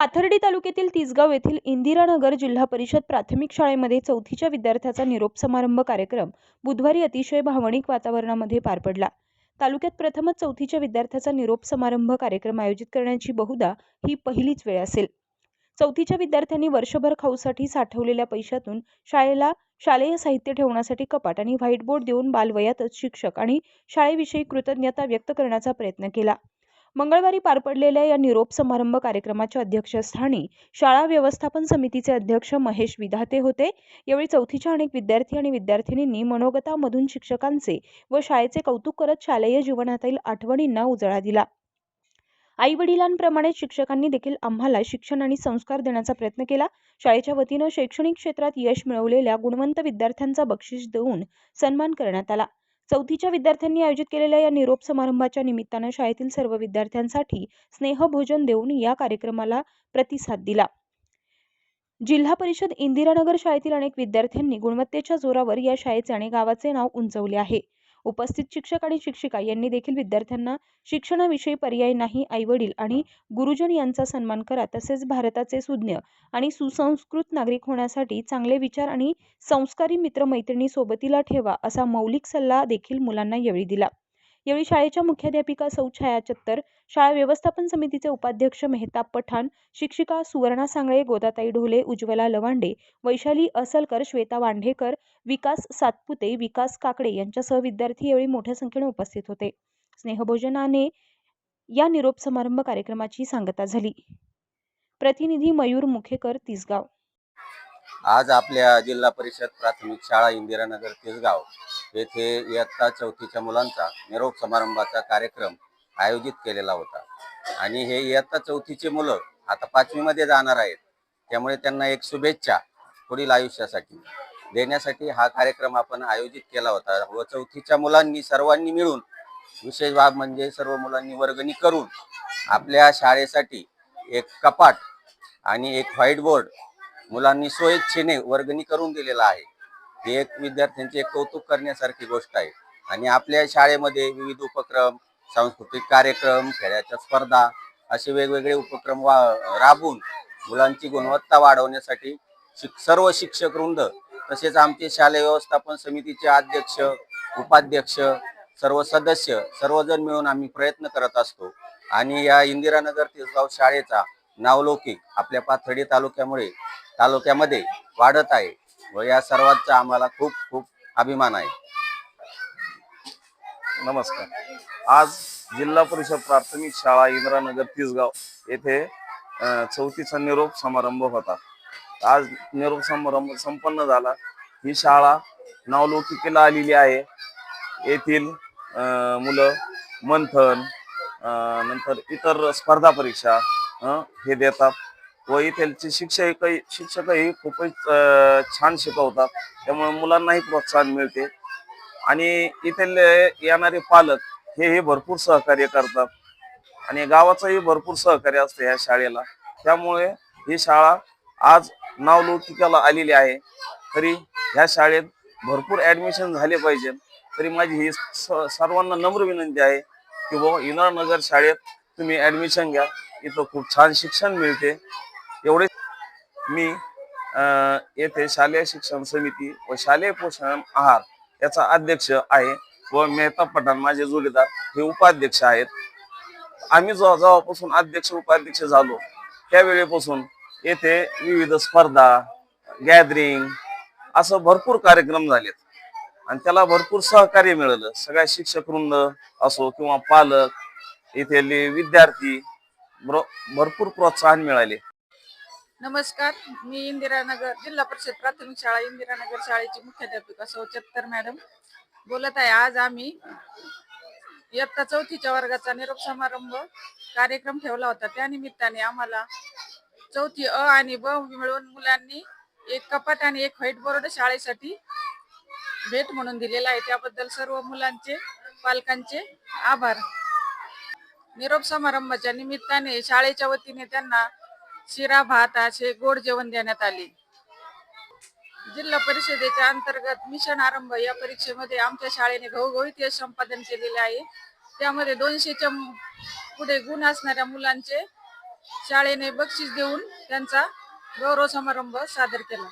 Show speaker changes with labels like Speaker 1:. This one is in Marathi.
Speaker 1: पाथर्डी तालुक्यातील तिसगाव येथील इंदिरानगर जिल्हा परिषद प्राथमिक शाळेमध्ये चौथीच्या विद्यार्थ्याचा निरोप समारंभ कार्यक्रम बुधवारी अतिशय भावनिक वातावरणामध्ये पार पडला. तालुक्यात प्रथमच चौथीच्या विद्यार्थ्याचा निरोप समारंभ कार्यक्रम आयोजित करण्याची बहुधा ही पहिलीच वेळ असेल. चौथीच्या विद्यार्थ्यांनी वर्षभर खाऊसाठी साठवलेल्या पैशातून शाळेला शालेय साहित्य ठेवण्यासाठी कपाट आणि व्हाईटबोर्ड देऊन बालवयातच शिक्षक आणि शाळेविषयी कृतज्ञता व्यक्त करण्याचा प्रयत्न केला. मंगळवारी पार पडलेल्या या निरोप समारंभ कार्यक्रमाच्या अध्यक्षस्थानी शाळा व्यवस्थापन समितीचे अध्यक्ष महेश विधाते होते. यावेळी चौथीच्या अनेक विद्यार्थी आणि विद्यार्थिनींनी मनोगतामधून शिक्षकांचे व शाळेचे कौतुक करत शालेय जीवनातील आठवणींना उजाळा दिला. आई वडिलांप्रमाणे शिक्षकांनी देखील आम्हाला शिक्षण आणि संस्कार देण्याचा प्रयत्न केला. शाळेच्या वतीनं शैक्षणिक क्षेत्रात यश मिळवलेल्या गुणवंत विद्यार्थ्यांचा बक्षीस देऊन सन्मान करण्यात आला. चौथीच्या विद्यार्थ्यांनी आयोजित केलेल्या या निरोप समारंभाच्या निमित्तानं शाळेतील सर्व विद्यार्थ्यांसाठी स्नेहभोजन देऊन या कार्यक्रमाला प्रतिसाद दिला. जिल्हा परिषद इंदिरानगर शाळेतील अनेक विद्यार्थ्यांनी गुणवत्तेच्या जोरावर या शाळेचे आणि गावाचे नाव उंचवले आहे. उपस्थित शिक्षक आणि शिक्षिका यांनी देखील विद्यार्थ्यांना शिक्षणाविषयी पर्याय नाही आईवडील आणि गुरुजन यांचा सन्मान करा तसेच भारताचे सुज्ञ आणि सुसंस्कृत नागरिक होण्यासाठी चांगले विचार आणि संस्कारी मित्रमैत्रिणी सोबतीला ठेवा असा मौलिक सल्ला देखील मुलांना यावेळी दिला. यावेळी शाळेच्या मुख्याध्यापिका सौ छाया चत्तर शाळा व्यवस्थापन समितीचे उपाध्यक्ष मेहताब पठाण शिक्षिका सुवर्णा सांगळे गोदाताई ढोले उज्ज्वला लवांडे वैशाली असलकर श्वेता वांढेकर विकास सातपुते विकास काकडे यांच्यासह विद्यार्थी यावेळी मोठ्या संख्येने उपस्थित होते. स्नेहभोजनाने या निरोप समारंभ कार्यक्रमाची सांगता झाली. प्रतिनिधी मयूर मुखेकर तिसगाव.
Speaker 2: आज आपल्या जिल्हा परिषद प्राथमिक शाळा इंदिरानगर तिसगाव. येथे इयत्ता चौथीच्या मुलांचा निरोप समारंभाचा कार्यक्रम आयोजित केलेला होता. आणि हे इयत्ता चौथीचे मुलं आता पाचवीमध्ये जाणार आहेत. त्यामुळे त्यांना एक शुभेच्छा पुढील आयुष्यासाठी देण्यासाठी हा कार्यक्रम आपण आयोजित केला होता व चौथीच्या मुलांनी सर्वांनी मिळून विशेष बाब म्हणजे सर्व मुलांनी वर्गणी करून आपल्या शाळेसाठी एक कपाट आणि एक व्हाईट बोर्ड मुलांनी स्वेच्छेने वर्गणी करून दिलेला आहे. हे एक विद्यार्थ्यांचे एक कौतुक करण्यासारखी गोष्ट आहे. आणि आपल्या शाळेमध्ये विविध उपक्रम सांस्कृतिक कार्यक्रम खेळाच्या स्पर्धा असे वेगवेगळे उपक्रम वा राबवून मुलांची गुणवत्ता वाढवण्यासाठी शिक सर्व शिक्षक वृंद तसेच आमचे शालेय व्यवस्थापन समितीचे अध्यक्ष उपाध्यक्ष सर्व सदस्य सर्वजण मिळून आम्ही प्रयत्न करत असतो. आणि या इंदिरानगर तिसगाव शाळेचा नावलौकिक आपल्या पाथर्डी तालुक्यामुळे तालुक्यामध्ये वाढत आहे. व या सर्वांचा आम्हाला खूप खूप अभिमान आहे.
Speaker 3: नमस्कार. आज जिल्हा परिषद प्राथमिक शाळा इंद्रानगर तिसगाव येथे चौथीचा निरोप समारंभ होता. आज निरोप समारंभ संपन्न झाला. ही शाळा नावलौकिकेला आलेली आहे. येथील मुलं मंथन नंतर इतर स्पर्धा परीक्षा हे देतात. व इथलचे शिक्षकही शिक्षकही खूपच छान शिकवतात. त्यामुळे मुलांनाही प्रोत्साहन मिळते. आणि इथले येणारे पालक हे हे भरपूर सहकार्य करतात. आणि गावाचंही भरपूर सहकार्य असतं ह्या शाळेला. त्यामुळे ही शाळा आज नावलौकिकाला आलेली आहे. तरी ह्या शाळेत भरपूर ॲडमिशन झाले पाहिजे. तरी माझी ही स- सर्वांना नम्र विनंती आहे की बुवा इंद्रानगर शाळेत तुम्ही ऍडमिशन घ्या. इथं खूप छान शिक्षण मिळते. मी येथे शालेय शिक्षण समिती व शालेय पोषण आहार याचा अध्यक्ष आहे व मेहता पठाण माझे जोडीदार हे उपाध्यक्ष आहेत. आम्ही जेव्हा जेव्हापासून अध्यक्ष उपाध्यक्ष झालो त्यावेळेपासून येथे विविध स्पर्धा गॅदरिंग असं भरपूर कार्यक्रम झालेत. आणि त्याला भरपूर सहकार्य मिळालं. सगळ्या शिक्षक वृंद असो किंवा पालक इथले विद्यार्थी भरपूर प्रोत्साहन मिळाले.
Speaker 4: नमस्कार मी इंदिरानगर जिल्हा परिषद प्राथमिक शाळा इंदिरानगर शाळेची मुख्याध्यापिका सौचत्तर मॅडम बोलत आहे. आज आम्ही इयत्ता चौथीच्या वर्गाचा निरोप समारंभ कार्यक्रम ठेवला होता. त्या निमित्ताने आम्हाला चौथी अ आणि ब मिळून मुलांनी एक कपाट आणि एक व्हाईट बोर्ड शाळेसाठी भेट म्हणून दिलेला आहे. त्याबद्दल सर्व मुलांचे पालकांचे आभार. निरोप समारंभाच्या निमित्ताने शाळेच्या वतीने त्यांना शिरा भात असे गोड जेवण देण्यात आले. जिल्हा परिषदेच्या अंतर्गत मिशन आरंभ या परीक्षेमध्ये आमच्या शाळेने घवघवीत यश संपादन केलेले आहे. त्यामध्ये दोनशेच्या पुढे गुण असणाऱ्या मुलांचे शाळेने बक्षीस देऊन त्यांचा गौरव समारंभ सादर केला.